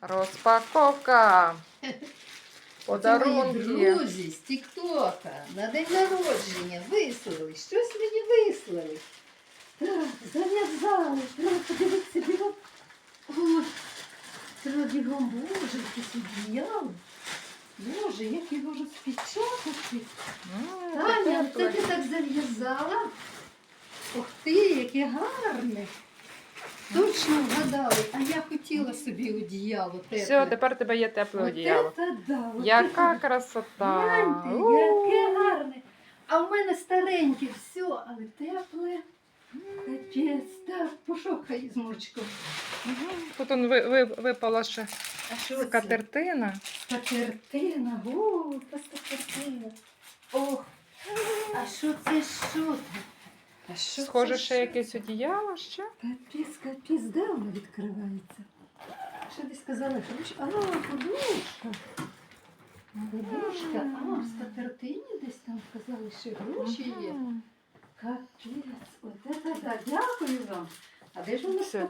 Розпаковка. Мої Подарунки. друзі з Тіктока на день народження вислали. Щось мені вислали. Так, зав'язали. Треба подивитися бігом. Ой, треба бігом, боже, якесь одіяло. Боже, як його розпечатати. М, Таня, це ти так зав'язала? Ух ти, яке гарне. Точно вгадали, а я хотіла собі одіяло тепле. Все, тепер тебе є тепле От одіяло. це да, от Яка це красота! Гляньте, У. яке гарне. А в мене стареньке все, але тепле. Капець, так, пошукай з мочком. Мгм. Тут он ви, ви, випала ще А що це? скатертина. Скатертина, о, та скатертина. Ох, а що це, що це? А що Схоже, це, ще що якесь одіяло ще. Капіс, капіс, де воно відкривається? Що ти сказала? Гроші? А, подушка. Подушка. А, в скатертині десь там сказали, що гроші є. Капець, от це да. Дякую вам. А де ж воно Все.